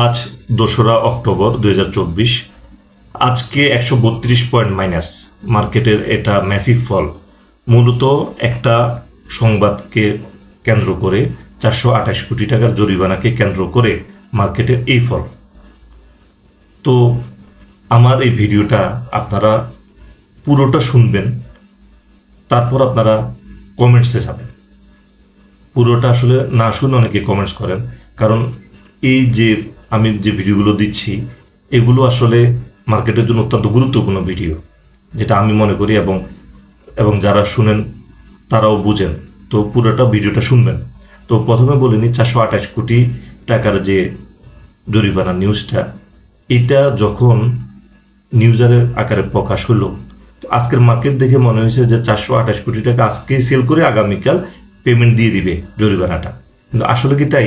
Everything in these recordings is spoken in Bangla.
আজ দোসরা অক্টোবর দু হাজার চব্বিশ। আজকে একশো বত্রিশ পয়েন্ট মাইনাস। মার্কেটের এটা ম্যাসিভ ফল। মূলত একটা সংবাদকে কেন্দ্র করে চারশো আঠাশ কোটি টাকার জরিমানাকে কেন্দ্র করে মার্কেটের এই ফল। তো আমার এই ভিডিওটা আপনারা পুরোটা শুনবেন, তারপর আপনারা কমেন্টসে যাবেন। পুরোটা আসলে না শুনে অনেকে কমেন্টস করেন, কারণ এই যে আমি যে ভিডিওগুলো দিচ্ছি, এগুলো আসলে মার্কেটের জন্য অত্যন্ত গুরুত্বপূর্ণ ভিডিও, যেটা আমি মনে করি এবং এবং যারা শুনেন তারাও বুঝেন। তো পুরোটা ভিডিওটা শুনবেন। তো প্রথমে বলে নিই, চারশো আঠাশ কোটি টাকার যে জরিমানা নিউজটা, এটা যখন নিউজারের আকারে প্রকাশ হলো, তো আজকের মার্কেট দেখে মনে হয়েছে যে চারশো আঠাশ কোটি টাকা আজকেই সেল করে আগামীকাল পেমেন্ট দিয়ে দিবে জরিমানাটা। কিন্তু আসলে কি তাই?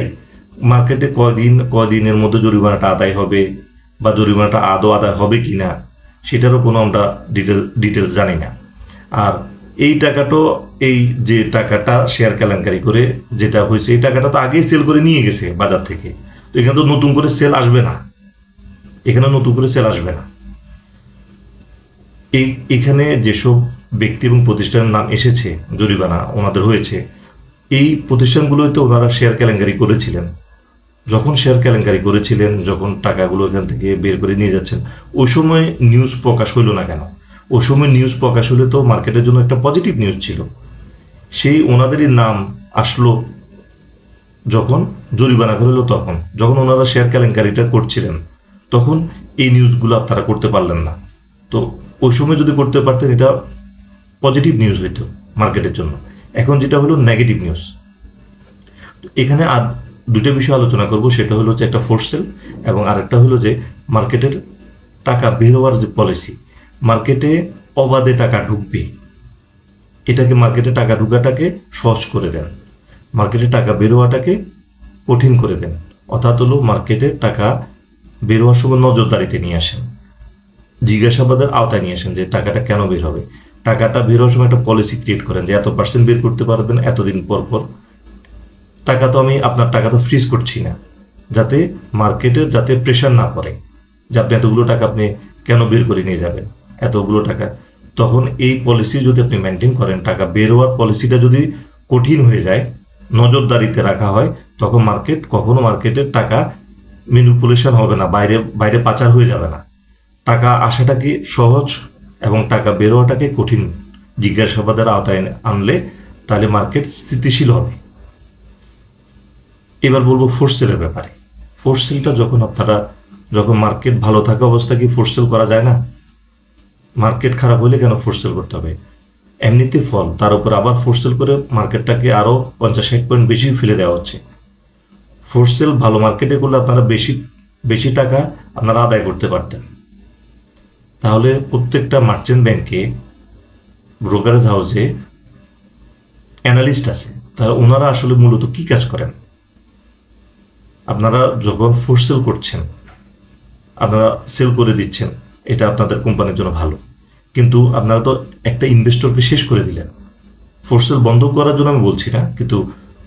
মার্কেটে কদিন, কদিনের মধ্যে জরিমানাটা আদায় হবে বা জরিমানাটা আদৌ আদায় হবে কি না সেটারও কোনো আমরা ডিটেলস ডিটেলস জানি না। আর এই টাকাটাও এই যে টাকাটা শেয়ার কেলেঙ্কারি করে যেটা হয়েছে, এই টাকাটা তো আগেই সেল করে নিয়ে গেছে বাজার থেকে। তো এখানে তো নতুন করে সেল আসবে না। এখানে নতুন করে সেল আসবে না। এই, এখানে যেসব ব্যক্তি এবং প্রতিষ্ঠানের নাম এসেছে, জরিমানা ওনাদের হয়েছে, এই প্রতিষ্ঠানগুলোতে ওনারা শেয়ার কেলেঙ্কারি করেছিলেন। যখন শেয়ার কেলেঙ্কারি করেছিলেন, যখন টাকাগুলো এখান থেকে বের করে নিয়ে যাচ্ছেন, ওই সময় নিউজ প্রকাশ হইল না কেন? ওই সময় নিউজ প্রকাশ হলে তো মার্কেটের জন্য একটা পজিটিভ নিউজ ছিল। সেই ওনাদেরই নাম আসলো যখন জরিমানা হলো তখন। যখন ওনারা শেয়ার কেলেঙ্কারিটা করছিলেন, তখন এই নিউজগুলো আপনারা করতে পারলেন না। তো ওই সময় যদি করতে পারতেন, এটা পজিটিভ নিউজ হইতো মার্কেটের জন্য। এখন যেটা হলো নেগেটিভ নিউজ এখানে দুটো বিষয় আলোচনা করব, সেটা হলো যে একটা ফোর্স সেল এবং আরেকটা হলো যে মার্কেটের টাকা বের হওয়ার যে পলিসি মার্কেটে অবাধে টাকা ঢুকবে। এটাকে মার্কেটে টাকা ঢুকাটাকে সহজ করে দেন। মার্কেটে টাকা বের হওয়াটাকে কঠিন করে দেন। অর্থাৎ হলো মার্কেটে টাকা বের হওয়ার সময় নজরদারিতে নিয়ে আসেন। জিজ্ঞাসাবাদের আওতায় নিয়ে আসেন যে টাকাটা কেন বের হবে। টাকাটা বের হওয়ার সময় একটা পলিসি ক্রিয়েট করেন যে এত পার্সেন্ট বের করতে পারবেন এতদিন পর পর। টাকা তো আমি, আপনার টাকা তো ফ্রিজ করছি না। যাতে মার্কেটে যাতে প্রেশার না পড়ে। যে আপনি এতগুলো টাকা আপনি কেন বের করে নিয়ে যাবেন? এতগুলো টাকা। তখন এই পলিসি যদি আপনি মেনটেন করেন, টাকা বের হওয়ার পলিসিটা যদি কঠিন হয়ে যায়, নজরদারিতে রাখা হয়, তখন মার্কেট কখনো মার্কেটের টাকা ম্যানিপুলেশন হবে না, বাইরে বাইরে পাচার হয়ে যাবে না। টাকা আসাটাকে সহজ এবং টাকা বেরোয়াটাকে কঠিন? জিজ্ঞাসাবাদের আওতায় আনলে তাহলে মার্কেট স্থিতিশীল হবে। এবার বলব ফোর্সেলের ব্যাপারে। ফোর্সেলটা যখন আপনারা, যখন মার্কেট ভালো থাকা অবস্থা কি ফোর্সেল করা যায় না? মার্কেট খারাপ হলে কেন ফোর্সেল করতে হবে? এমনিতে ফল, তার উপর আবার ফোর্সেল করে মার্কেটটাকে আরও পঞ্চাশ ষাট পয়েন্ট বেশি ফেলে দেওয়া হচ্ছে। ফোর্সেল ভালো মার্কেটে করলে আপনারা বেশি বেশি টাকা আপনারা আদায় করতে পারতেন। তাহলে প্রত্যেকটা মার্চেন্ট ব্যাংকে ব্রোকারেজ হাউসে অ্যানালিস্ট আছে। তারা ওনারা আসলে মূলত কি কাজ করেন? আপনারা যখন ফোর্স সেল করছেন, আপনারা সেল করে দিচ্ছেন, এটা আপনাদের কোম্পানির জন্য ভালো। কিন্তু আপনারা তো একটা ইনভেস্টরকে শেষ করে দিলেন। ফোর্স সেল বন্ধ করার জন্য আমি বলছি না, কিন্তু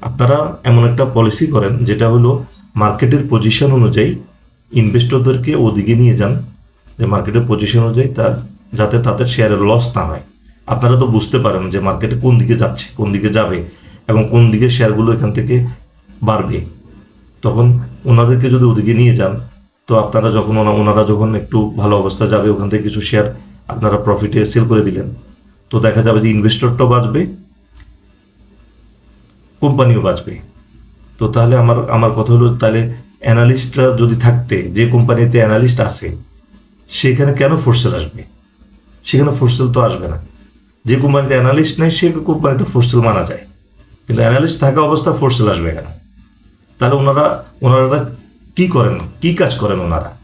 আপনারা এমন একটা পলিসি করেন, যেটা হলো মার্কেটের পজিশন অনুযায়ী ইনভেস্টরদেরকে ওদিকে নিয়ে যান, যে মার্কেটের পজিশন অনুযায়ী তার, যাতে তাদের শেয়ারের লস না হয়। আপনারা তো বুঝতে পারেন যে মার্কেটে কোন দিকে যাচ্ছে, কোন দিকে যাবে, এবং কোন দিকে শেয়ারগুলো এখান থেকে বাড়বে। তখন ওনাদেরকে যদি ওদিকে নিয়ে যান, তো আপনারা যখন ওনা, ওনারা যখন একটু ভালো অবস্থা যাবে, ওখান থেকে কিছু শেয়ার আপনারা প্রফিটে সেল করে দিলেন। তো দেখা যাবে যে ইনভেস্টরটাও বাঁচবে কোম্পানিও বাঁচবে। তো তাহলে আমার আমার কথা হলো তাহলে অ্যানালিস্টরা যদি থাকতে, যে কোম্পানিতে অ্যানালিস্ট আছে, সেখানে কেন ফোর্সেল আসবে? সেখানে ফোর্সেল তো আসবে না। যে কোম্পানিতে অ্যানালিস্ট নেই, সে কোম্পানিতে ফোর্সেল মানা যায়। কিন্তু অ্যানালিস্ট থাকা অবস্থা ফোর্সেল আসবে কেন? তাহলে ওনারা ওনারা কি করেন? কি কাজ করেন ওনারা?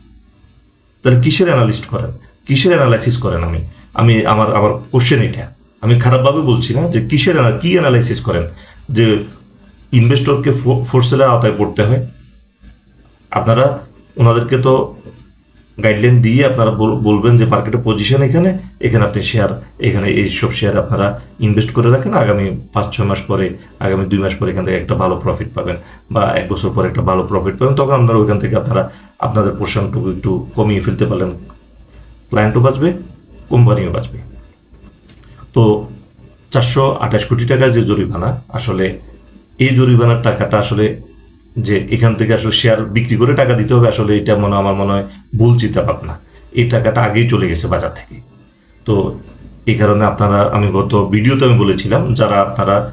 তাহলে কিসের অ্যানালিস্ট করেন? কিসের অ্যানালাইসিস করেন আমি? আমি আমার আমার কোশ্চেন এটা। আমি খারাপভাবে বলছি না যে কিসের কি অ্যানালাইসিস করেন? যে ইনভেস্টরকে ফোর্সেলের আওতায় পড়তে হয়। আপনারা, ওনাদেরকে তো গাইডলাইন দিয়ে আপনারা বলবেন যে মার্কেটের পজিশন এখানে এখানে আপনি শেয়ার এখানে এই সব শেয়ার আপনারা ইনভেস্ট করে রাখেন। আগামী পাঁচ, ছয় মাস পরে, আগামী দুই মাস পরে এখান থেকে একটা ভালো প্রফিট পাবেন বা এক বছর পরে একটা ভালো প্রফিট পাবেন। তখন আপনারা ওইখান থেকে আপনারা, আপনাদের পোর্শনটুকু একটু কমিয়ে ফেলতে পারলেন। ক্লায়েন্টও বাঁচবে কোম্পানিও বাঁচবে। তো চারশো আঠাশ কোটি টাকার যে জরিমানা, আসলে এই জরিমানার টাকাটা আসলে যে এখান থেকে আসলে শেয়ার বিক্রি করে টাকা দিতে হবে, আসলে এটা মনে আমার মনে হয় ভুল চিন্তা ভাবনা এই টাকাটা আগেই চলে গেছে বাজার থেকে। তো এই কারণে আপনারা, আমি গত ভিডিওতে আমি বলেছিলাম, যারা আপনারা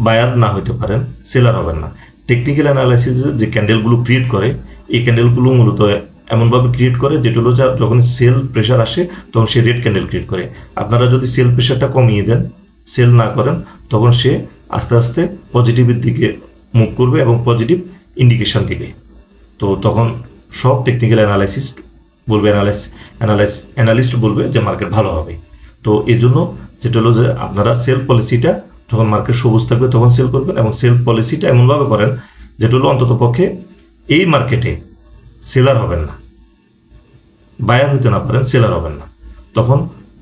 বায়ার না হইতে পারেন সেলার হবেন না। টেকনিক্যাল অ্যানালাইসিসে যে ক্যান্ডেলগুলো ক্রিয়েট করে, এই ক্যান্ডেলগুলো মূলত এমনভাবে ক্রিয়েট করে, যেটা হলো যা- যখন সেল প্রেশার আসে, তখন সে রেড ক্যান্ডেল ক্রিয়েট করে। আপনারা যদি সেল প্রেশারটা কমিয়ে দেন সেল না করেন, তখন সে আস্তে আস্তে পজিটিভের দিকে মুভ করবে এবং পজিটিভ ইন্ডিকেশন দিবে। তো তখন সব টেকনিক্যাল অ্যানালাইসিস বলবে অ্যানালাইস অ্যানালাইস অ্যানালিস্ট বলবে যে মার্কেট ভালো হবে। তো এই জন্য যেটা হলো যে আপনারা সেল পলিসিটা যখন মার্কেট সবুজ থাকবে তখন সেল করবেন এবং সেল পলিসিটা এমনভাবে করেন যেটা হলো অন্তত পক্ষে এই মার্কেটে সেলার হবেন না। বায়ার হতে না পারেন সেলার হবেন না। তখন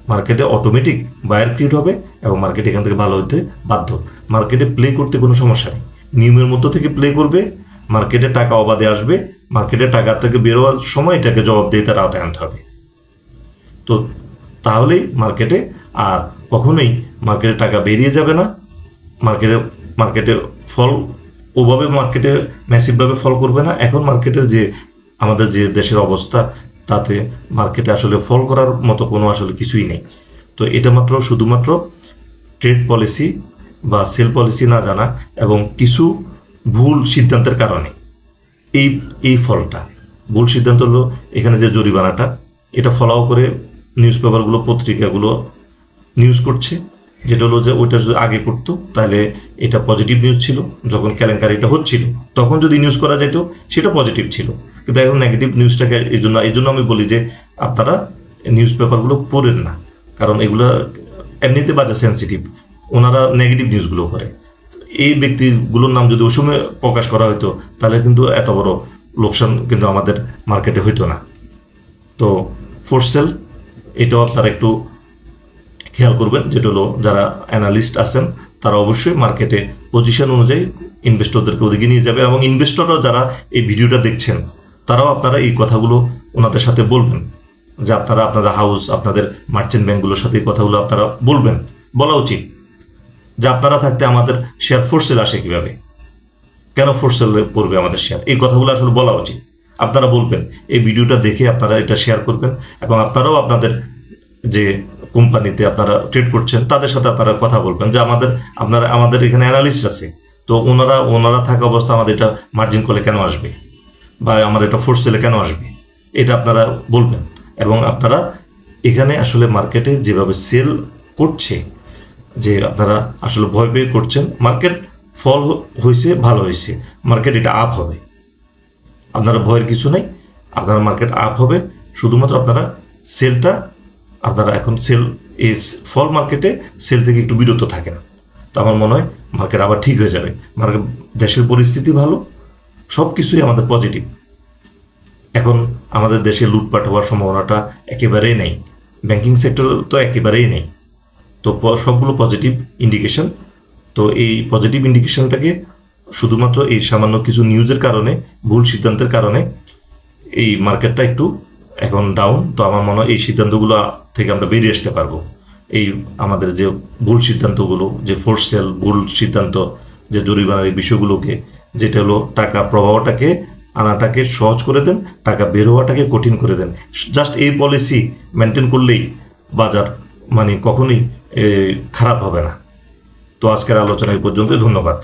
মার্কেটে অটোমেটিক বায়ার ক্রিয়েট হবে এবং মার্কেট এখান থেকে ভালো হতে বাধ্য। মার্কেটে প্লে করতে কোনো সমস্যা নেই। নিয়মের মধ্য থেকে প্লে করবে মার্কেটে টাকা অবাধে আসবে মার্কেটে টাকা থেকে বেরোয়ার সময় এটাকে জবাব দিয়ে তার আওতায় আনতে হবে। তো তাহলেই মার্কেটে আর কখনোই মার্কেটে টাকা বেরিয়ে যাবে না মার্কেটে মার্কেটে ফল ওভাবে মার্কেটে ম্যাসিভভাবে ফল করবে না। এখন মার্কেটের যে, আমাদের যে দেশের অবস্থা, তাতে মার্কেটে আসলে ফল করার মতো কোনো আসলে কিছুই নেই। তো এটা মাত্র, শুধুমাত্র ট্রেড পলিসি বা সেল পলিসি না জানা এবং কিছু ভুল সিদ্ধান্তের কারণে এই এই ফলটা। ভুল সিদ্ধান্ত হলো এখানে যে জরিমানাটা, এটা ফলাও করে নিউজ পেপারগুলো পত্রিকাগুলো নিউজ করছে। যেটা হলো যে ওইটা যদি আগে করতো, তাহলে এটা পজিটিভ নিউজ ছিল। যখন কেলেঙ্কারিটা হচ্ছিল, তখন যদি নিউজ করা যেত, সেটা পজিটিভ ছিল। কিন্তু এখন নেগেটিভ নিউজটাকে এই জন্য এই জন্য আমি বলি যে আপনারা নিউজ পেপারগুলো পড়েন না। কারণ এগুলো এমনিতে বাজার সেন্সিটিভ ওনারা নেগেটিভ নিউজগুলো করে। এই ব্যক্তিগুলোর নাম যদি ওই সময় প্রকাশ করা হতো তাহলে কিন্তু এত বড় লোকসান কিন্তু আমাদের মার্কেটে হইতো না। তো ফোর্স সেল এটাও আপনারা একটু খেয়াল করবেন, যেটা হলো যারা অ্যানালিস্ট আছেন, তারা অবশ্যই মার্কেটে পজিশন অনুযায়ী ইনভেস্টরদেরকে ওদিকে নিয়ে যাবে এবং ইনভেস্টররা যারা এই ভিডিওটা দেখছেন, তারাও আপনারা এই কথাগুলো ওনাদের সাথে বলবেন। যে আপনারা আপনাদের হাউস আপনাদের মার্চেন্ট ব্যাংকগুলোর সাথে এই কথাগুলো আপনারা বলবেন। বলা উচিত। যে আপনারা থাকতে আমাদের শেয়ার ফোর্সেল আসে কীভাবে? কেন ফোর্সেলে পড়বে আমাদের শেয়ার এই কথাগুলো আসলে বলা উচিত। আপনারা বলবেন, এই ভিডিওটা দেখে আপনারা এটা শেয়ার করবেন এবং আপনারাও আপনাদের যে কোম্পানিতে আপনারা ট্রেড করছেন, তাদের সাথে আপনারা কথা বলবেন যে আমাদের, আপনারা, আমাদের এখানে অ্যানালিস্ট আছে। তো ওনারা ওনারা থাকা অবস্থা আমাদের এটা মার্জিন কলে কেন আসবে? বা আমার এটা ফোর্স সেলে কেন আসবে? এটা আপনারা বলবেন এবং আপনারা এখানে আসলে মার্কেটে যেভাবে সেল করছে যে আপনারা আসলে ভয় পেয়ে করছেন মার্কেট ফল হয়েছে ভালো হয়েছে মার্কেট এটা আপ হবে। আপনারা ভয়ের কিছু নেই, আপনার মার্কেট আপ হবে, শুধুমাত্র আপনারা সেলটা আপনারা এখন সেল এই ফল মার্কেটে সেল থেকে একটু বিরত থাকেন। তো আমার মনে হয় মার্কেট আবার ঠিক হয়ে যাবে। মার্কেট দেশের পরিস্থিতি ভালো সব কিছুই আমাদের পজিটিভ এখন আমাদের দেশে লুটপাট হওয়ার সম্ভাবনাটা একেবারেই নেই। ব্যাংকিং সেক্টর তো একেবারেই নেই। তো সবগুলো পজিটিভ ইন্ডিকেশন তো এই পজিটিভ ইন্ডিকেশনটাকে শুধুমাত্র এই সামান্য কিছু নিউজের কারণে, ভুল সিদ্ধান্তের কারণে এই মার্কেটটা একটু এখন ডাউন তো আমার মনে হয় এই সিদ্ধান্তগুলো থেকে আমরা বেরিয়ে আসতে পারব। এই আমাদের যে ভুল সিদ্ধান্তগুলো, যে ফোর্স সেল ভুল সিদ্ধান্ত, যে জরিমানার এই বিষয়গুলোকে, যেটা হলো টাকা প্রবাহটাকে আনাটাকে সহজ করে দেন, টাকা বের হওয়াটাকে কঠিন করে দেন। জাস্ট এই পলিসি মেনটেন করলেই বাজার মানে কখনোই খারাপ হবে না। তো আজকের আলোচনা এই পর্যন্ত ধন্যবাদ।